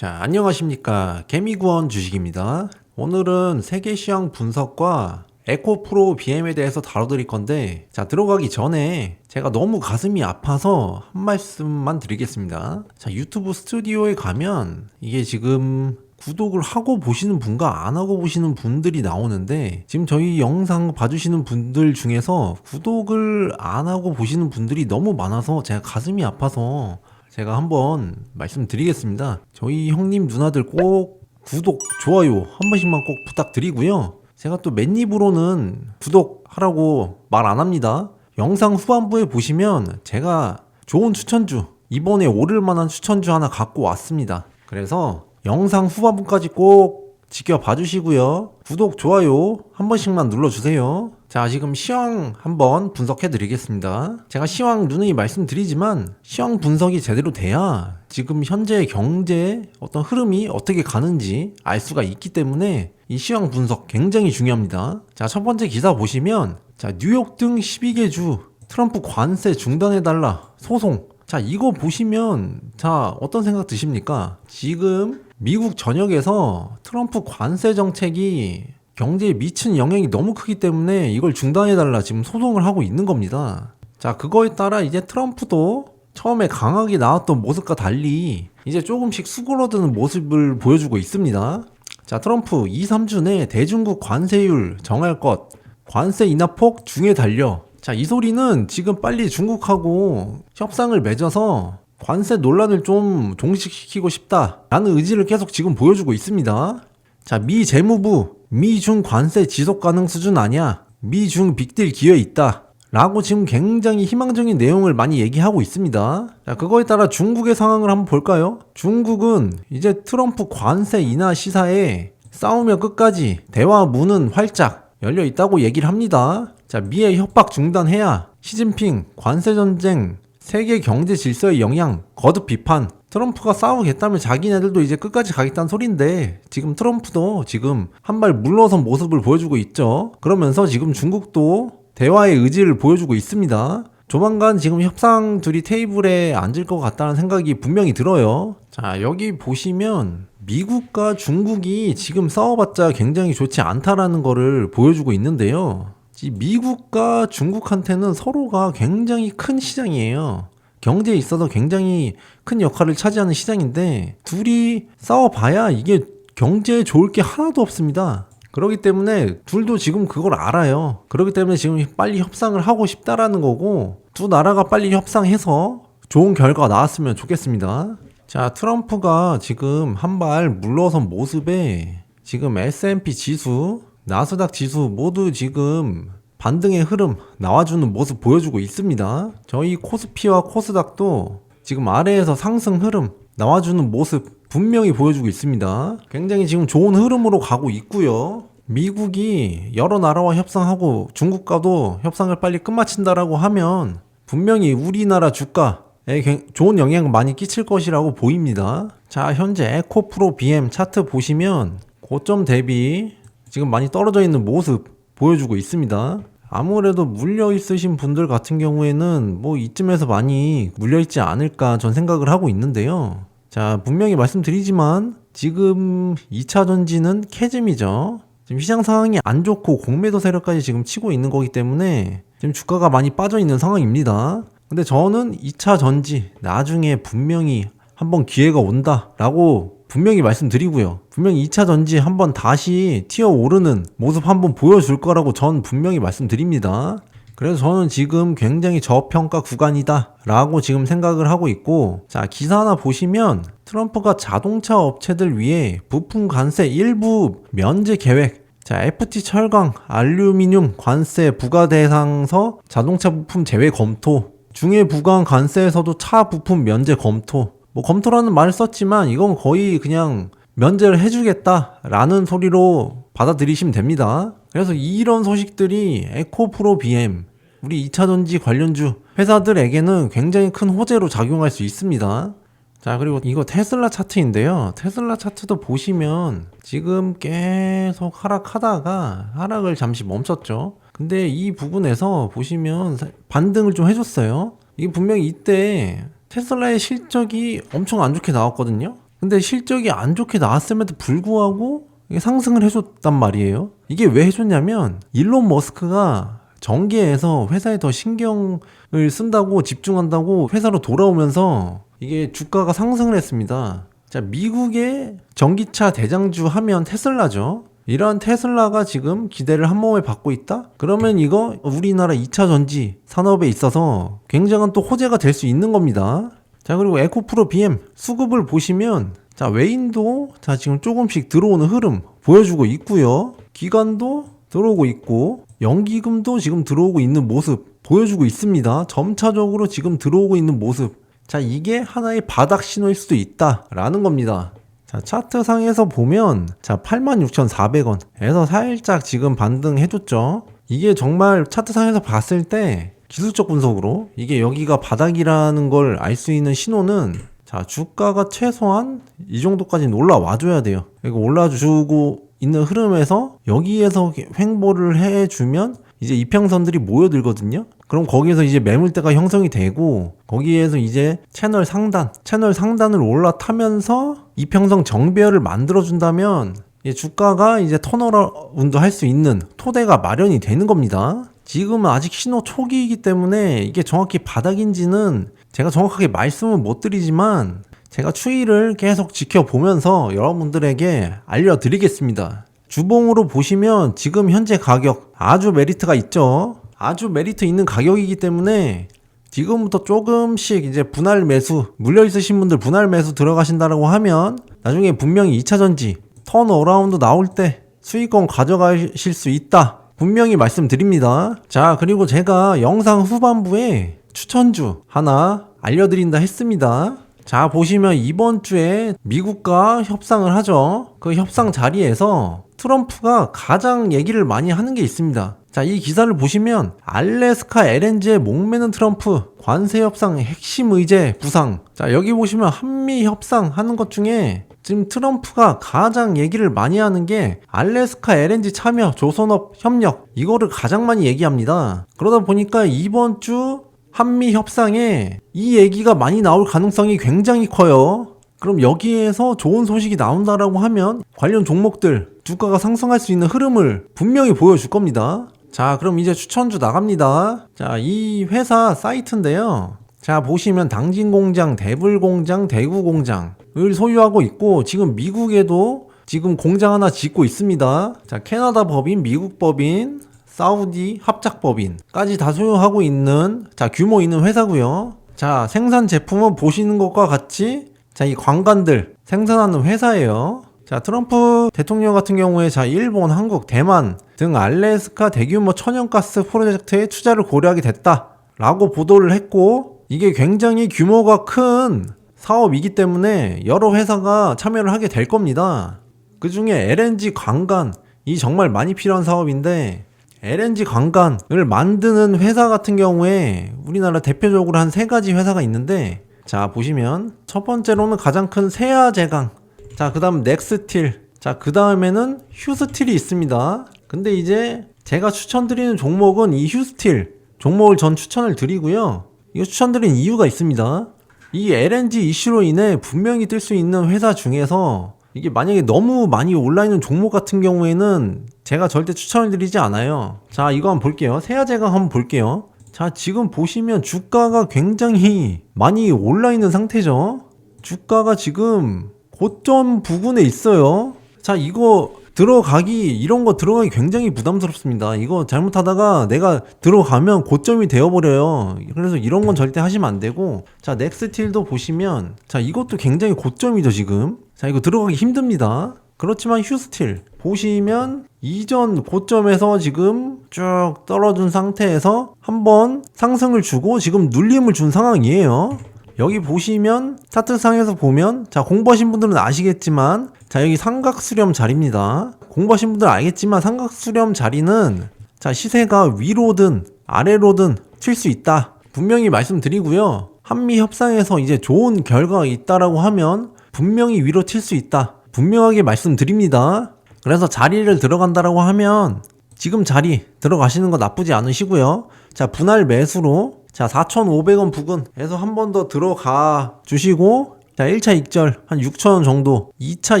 자, 안녕하십니까. 개미구원 주식입니다. 오늘은 세계 시황 분석과 에코 프로 BM에 대해서 다뤄드릴 건데, 자, 들어가기 전에 제가 너무 가슴이 아파서 한 말씀만 드리겠습니다. 자, 유튜브 스튜디오에 가면 이게 지금 구독을 하고 보시는 분과 안 하고 보시는 분들이 나오는데 지금 저희 영상 봐주시는 분들 중에서 구독을 안 하고 보시는 분들이 너무 많아서 제가 가슴이 아파서 제가 한번 말씀드리겠습니다. 저희 형님 누나들 꼭 구독, 좋아요 한 번씩만 꼭 부탁드리고요. 제가 또 맨입으로는 구독하라고 말 안 합니다. 영상 후반부에 보시면 제가 좋은 추천주, 이번에 오를 만한 추천주 하나 갖고 왔습니다. 그래서 영상 후반부까지 꼭 지켜봐 주시고요. 구독, 좋아요 한 번씩만 눌러주세요. 자, 지금 시황 한번 분석해 드리겠습니다. 제가 시황 누누이 말씀드리지만 시황 분석이 제대로 돼야 지금 현재 경제 어떤 흐름이 어떻게 가는지 알 수가 있기 때문에 이 시황 분석 굉장히 중요합니다. 자, 첫 번째 기사 보시면 자, 뉴욕 등 12개 주 트럼프 관세 중단해 달라 소송 자, 이거 보시면, 자, 어떤 생각 드십니까? 지금 미국 전역에서 트럼프 관세 정책이 경제에 미친 영향이 너무 크기 때문에 이걸 중단해달라 지금 소송을 하고 있는 겁니다. 자, 그거에 따라 이제 트럼프도 처음에 강하게 나왔던 모습과 달리 이제 조금씩 수그러드는 모습을 보여주고 있습니다. 자, 트럼프 2, 3주 내 대중국 관세율 정할 것, 관세 인하폭 중에 달려 자, 이 소리는 지금 빨리 중국하고 협상을 맺어서 관세 논란을 좀 종식시키고 싶다라는 의지를 계속 지금 보여주고 있습니다. 자, 미 재무부, 미중 관세 지속 가능 수준 아니야. 미중 빅딜 기회 있다. 라고 지금 굉장히 희망적인 내용을 많이 얘기하고 있습니다. 자, 그거에 따라 중국의 상황을 한번 볼까요? 중국은 이제 트럼프 관세 인하 시사에 싸우며 끝까지 대화 문은 활짝 열려 있다고 얘기를 합니다. 자, 미의 협박 중단해야 시진핑 관세 전쟁 세계 경제 질서의 영향 거듭 비판 트럼프가 싸우겠다면 자기네들도 이제 끝까지 가겠다는 소린데 지금 트럼프도 지금 한 발 물러선 모습을 보여주고 있죠. 그러면서 지금 중국도 대화의 의지를 보여주고 있습니다. 조만간 지금 협상 둘이 테이블에 앉을 것 같다는 생각이 분명히 들어요. 자, 여기 보시면 미국과 중국이 지금 싸워봤자 굉장히 좋지 않다라는 거를 보여주고 있는데요. 이 미국과 중국한테는 서로가 굉장히 큰 시장이에요. 경제에 있어서 굉장히 큰 역할을 차지하는 시장인데 둘이 싸워봐야 이게 경제에 좋을 게 하나도 없습니다. 그렇기 때문에 둘도 지금 그걸 알아요. 그렇기 때문에 지금 빨리 협상을 하고 싶다라는 거고 두 나라가 빨리 협상해서 좋은 결과가 나왔으면 좋겠습니다. 자, 트럼프가 지금 한 발 물러선 모습에 지금 S&P 지수, 나스닥 지수 모두 지금 반등의 흐름 나와주는 모습 보여주고 있습니다. 저희 코스피와 코스닥도 지금 아래에서 상승 흐름 나와주는 모습 분명히 보여주고 있습니다. 굉장히 지금 좋은 흐름으로 가고 있고요. 미국이 여러 나라와 협상하고 중국과도 협상을 빨리 끝마친다라고 하면 분명히 우리나라 주가에 굉- 좋은 영향을 많이 끼칠 것이라고 보입니다. 자, 현재 에코프로 BM 차트 보시면 고점 대비 지금 많이 떨어져 있는 모습 보여주고 있습니다. 아무래도 물려 있으신 분들 같은 경우에는 뭐 이쯤에서 많이 물려 있지 않을까 전 생각을 하고 있는데요. 자, 분명히 말씀드리지만 지금 2차 전지는 캐즘이죠. 지금 시장 상황이 안 좋고 공매도 세력까지 지금 치고 있는 거기 때문에 지금 주가가 많이 빠져 있는 상황입니다. 근데 저는 2차 전지 나중에 분명히 한번 기회가 온다라고 분명히 말씀드리고요. 분명히 2차 전지 한번 다시 튀어 오르는 모습 한번 보여줄 거라고 전 분명히 말씀드립니다. 그래서 저는 지금 굉장히 저평가 구간이다 라고 지금 생각을 하고 있고 자 기사 하나 보시면 트럼프가 자동차 업체들 위해 부품 관세 일부 면제 계획 자 FT 철강 알루미늄 관세 부과 대상서 자동차 부품 제외 검토 중에 부과한 관세에서도 차 부품 면제 검토 뭐 검토라는 말을 썼지만 이건 거의 그냥 면제를 해주겠다라는 소리로 받아들이시면 됩니다. 그래서 이런 소식들이 에코프로 BM 우리 2차 전지 관련주 회사들에게는 굉장히 큰 호재로 작용할 수 있습니다. 자, 그리고 이거 테슬라 차트인데요. 테슬라 차트도 보시면 지금 계속 하락하다가 하락을 잠시 멈췄죠. 근데 이 부분에서 보시면 사- 반등을 좀 해줬어요. 이게 분명히 이때 테슬라의 실적이 엄청 안 좋게 나왔거든요. 근데 실적이 안 좋게 나왔음에도 불구하고 상승을 해줬단 말이에요. 이게 왜 해줬냐면 일론 머스크가 정계에서 회사에 더 신경을 쓴다고 집중한다고 회사로 돌아오면서 이게 주가가 상승을 했습니다. 자, 미국의 전기차 대장주 하면 테슬라죠. 이러한 테슬라가 지금 기대를 한 몸에 받고 있다? 그러면 이거 우리나라 2차 전지 산업에 있어서 굉장한 또 호재가 될 수 있는 겁니다. 자, 그리고 에코프로 BM 수급을 보시면 자, 외인도 자, 지금 조금씩 들어오는 흐름 보여주고 있고요. 기관도 들어오고 있고 연기금도 지금 들어오고 있는 모습 보여주고 있습니다. 점차적으로 지금 들어오고 있는 모습. 자, 이게 하나의 바닥 신호일 수도 있다라는 겁니다. 자, 차트상에서 보면 자, 86,400원에서 살짝 지금 반등해줬죠. 이게 정말 차트상에서 봤을 때 기술적 분석으로 이게 여기가 바닥이라는 걸 알 수 있는 신호는 자, 주가가 최소한 이 정도까지는 올라와 줘야 돼요. 이거 올라주고 있는 흐름에서 여기에서 횡보를 해주면 이제 이평선들이 모여들거든요. 그럼 거기에서 이제 매물대가 형성이 되고 거기에서 이제 채널 상단, 채널 상단을 올라타면서 이평선 정배열을 만들어준다면 주가가 이제 턴어라운드 할수 있는 토대가 마련이 되는 겁니다. 지금은 아직 신호 초기이기 때문에 이게 정확히 바닥인지는 제가 정확하게 말씀은 못 드리지만 제가 추이를 계속 지켜보면서 여러분들에게 알려드리겠습니다. 주봉으로 보시면 지금 현재 가격 아주 메리트가 있죠. 아주 메리트 있는 가격이기 때문에 지금부터 조금씩 이제 분할 매수 물려 있으신 분들 분할 매수 들어가신다라고 하면 나중에 분명히 2차 전지 턴 어라운드 나올 때 수익권 가져가실 수 있다. 분명히 말씀드립니다. 자, 그리고 제가 영상 후반부에 추천주 하나 알려드린다 했습니다. 자, 보시면 이번 주에 미국과 협상을 하죠. 그 협상 자리에서 트럼프가 가장 얘기를 많이 하는 게 있습니다. 자, 이 기사를 보시면 알래스카 LNG에 목매는 트럼프 관세 협상 핵심 의제 부상. 자, 여기 보시면 한미 협상 하는 것 중에 지금 트럼프가 가장 얘기를 많이 하는 게 알래스카 LNG 참여 조선업 협력 이거를 가장 많이 얘기합니다. 그러다 보니까 이번 주 한미 협상에 이 얘기가 많이 나올 가능성이 굉장히 커요. 그럼 여기에서 좋은 소식이 나온다라고 하면 관련 종목들 주가가 상승할 수 있는 흐름을 분명히 보여줄 겁니다. 자, 그럼 이제 추천주 나갑니다. 자, 이 회사 사이트인데요. 자, 보시면 당진공장, 대불공장, 대구공장을 소유하고 있고 지금 미국에도 지금 공장 하나 짓고 있습니다. 자, 캐나다 법인, 미국 법인, 사우디 합작법인까지 다 소유하고 있는 자, 규모 있는 회사고요. 자, 생산 제품은 보시는 것과 같이 자, 이 관관들 생산하는 회사예요. 자, 트럼프 대통령 같은 경우에 자, 일본, 한국, 대만 등 알래스카 대규모 천연가스 프로젝트에 투자를 고려하게 됐다. 라고 보도를 했고, 이게 굉장히 규모가 큰 사업이기 때문에 여러 회사가 참여를 하게 될 겁니다. 그 중에 LNG 관관, 이 정말 많이 필요한 사업인데, LNG 관관을 만드는 회사 같은 경우에 우리나라 대표적으로 한 세 가지 회사가 있는데, 자, 보시면 첫 번째로는 가장 큰 세아 제강. 자, 그 다음 넥스틸. 자, 그 다음에는 휴스틸이 있습니다. 근데 이제 제가 추천드리는 종목은 이 휴스틸 종목을 전 추천을 드리고요. 이거 추천드린 이유가 있습니다. 이 LNG 이슈로 인해 분명히 뜰 수 있는 회사 중에서 이게 만약에 너무 많이 올라있는 종목 같은 경우에는 제가 절대 추천을 드리지 않아요. 자, 이거 한번 볼게요. 세아제강 한번 볼게요. 자, 지금 보시면 주가가 굉장히 많이 올라 있는 상태죠. 주가가 지금 고점 부근에 있어요. 자, 이거 들어가기 이런 거 들어가기 굉장히 부담스럽습니다. 이거 잘못하다가 내가 들어가면 고점이 되어버려요. 그래서 이런 건 절대 하시면 안 되고 자 넥스틸도 보시면 자 이것도 굉장히 고점이죠 지금. 자 이거 들어가기 힘듭니다. 그렇지만 휴스틸 보시면 이전 고점에서 지금 쭉 떨어진 상태에서 한번 상승을 주고 지금 눌림을 준 상황이에요. 여기 보시면 차트상에서 보면 자 공부하신 분들은 아시겠지만 자 여기 삼각수렴 자리입니다. 공부하신 분들은 알겠지만 삼각수렴 자리는 자 시세가 위로든 아래로든 칠 수 있다. 분명히 말씀드리고요. 한미 협상에서 이제 좋은 결과가 있다라고 하면 분명히 위로 칠 수 있다. 분명하게 말씀드립니다. 그래서 자리를 들어간다라고 하면 지금 자리 들어가시는 거 나쁘지 않으시고요. 자, 분할 매수로 자, 4,500원 부근에서 한 번 더 들어가 주시고 자, 1차 익절 한 6,000원 정도, 2차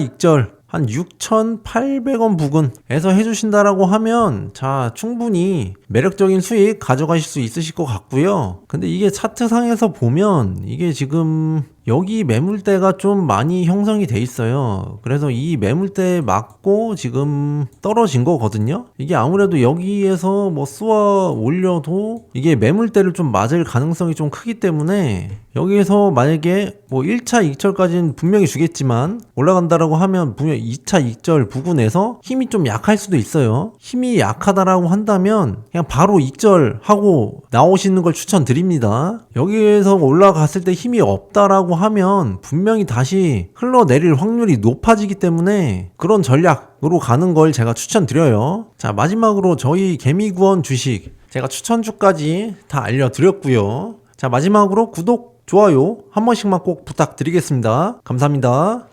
익절 한 6,800원 부근에서 해주신다라고 하면 자 충분히 매력적인 수익 가져가실 수 있으실 것 같고요. 근데 이게 차트상에서 보면 이게 지금 여기 매물대가 좀 많이 형성이 돼 있어요. 그래서 이 매물대에 맞고 지금 떨어진 거거든요. 이게 아무래도 여기에서 뭐 쏘아 올려도 이게 매물대를 좀 맞을 가능성이 좀 크기 때문에 여기에서 만약에 뭐 1차 익절까지는 분명히 주겠지만 올라간다라고 하면 분명 2차 익절 부근에서 힘이 좀 약할 수도 있어요. 힘이 약하다라고 한다면 그냥 바로 익절하고 나오시는 걸 추천드립니다. 여기에서 올라갔을 때 힘이 없다라 고 하면 분명히 다시 흘러내릴 확률이 높아지기 때문에 그런 전략으로 가는 걸 제가 추천드려요. 자, 마지막으로 저희 개미구원 주식 제가 추천주까지 다 알려드렸고요. 자, 마지막으로 구독, 좋아요 한 번씩만 꼭 부탁드리겠습니다. 감사합니다.